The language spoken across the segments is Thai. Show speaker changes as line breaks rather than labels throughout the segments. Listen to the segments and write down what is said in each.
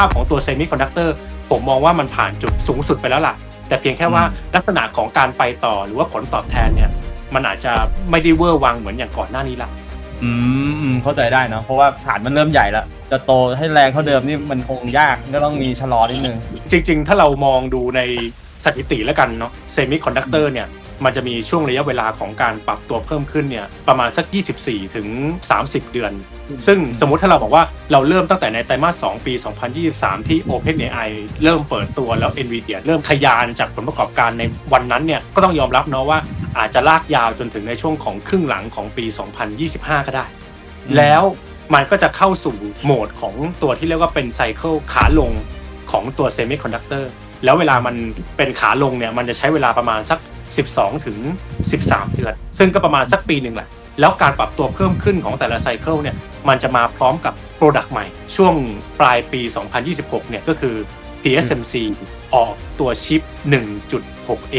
าพของตัวเซมิคอนดักเตอร์ผมมองว่ามันผ่านจุดสูงสุดไปแล้วล่ะ แต่เพียงแค่ว่าลักษณะของการไปต่อหรือว่าผลตอบแทนเนี่ยมันอาจจะไม่ได้เวอร์วังเหมือนอย่างก่อนหน้านี้ละ
อืมอืมเข้าใจได้เนอะเพราะว่าฐานมันเริ่มใหญ่แล้ว จะโตให้แรงเท่าเดิมนี่มันคงยากก็ต้องมีชะลอนิดนึง
จริง ๆ ถ้าเรามองดูในสถิติแล้วกันเนาะเซมิคอนดักเตอร์เนี่ย มันจะมีช่วงระยะเวลาของการปรับตัวเพิ่มขึ้นเนี่ยประมาณสัก 24 ถึง 30 เดือน ซึ่งสมมุติถ้าเราบอกว่าเราเริ่มตั้งแต่ในไตรมาส 2 ปี 2023 ที่ OpenAI เริ่มเปิดตัวแล้ว NVIDIA เริ่มทะยานจากผลประกอบการในวันนั้นเนี่ยก็ต้องยอมรับเนาะว่าอาจจะลากยาวจนถึงในช่วงของครึ่งหลังของปี 2025 ก็ได้
อืม
แล้วมันก็จะเข้าสู่โหมดของตัวที่เรียกว่าเป็นไซเคิลขาลงของตัวเซมิคอนดักเตอร์แล้วเวลามันเป็นขาลงเนี่ยมันจะใช้เวลาประมาณสัก 12 ถึง 13 เดือน ซึ่งก็ประมาณสักปีหนึ่งแหละ แล้วการปรับตัวเพิ่มขึ้นของแต่ละไซเคิลเนี่ยมันจะมาพร้อมกับโปรดักต์ใหม่ ช่วงปลายปี 2026 เนี่ยก็คือ TSMC ออกตัวชิป 1.6A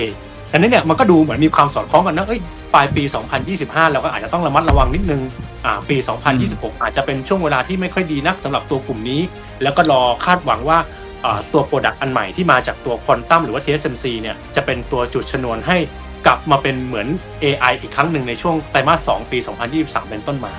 ดังนั้นเนี่ยมันก็ดูเหมือนมีความสอดคล้องกันนะเอ้ยปลายปี 2025 เราก็อาจจะต้องระมัดระวังนิดนึงอ่าปี 2026 อาจจะเป็นช่วงเวลาที่ไม่ค่อยดีนักสำหรับตัวกลุ่มนี้ แล้วก็รอคาดหวังว่า ตัวโปรดักต์อันใหม่ที่มาจากตัวควอนตัมหรือว่า TSMC เนี่ยจะเป็นตัวจุดชนวนให้กลับมาเป็นเหมือน AI อีกครั้งหนึ่งในช่วงไตรมาส 2 ปี 2023 เป็นต้นมา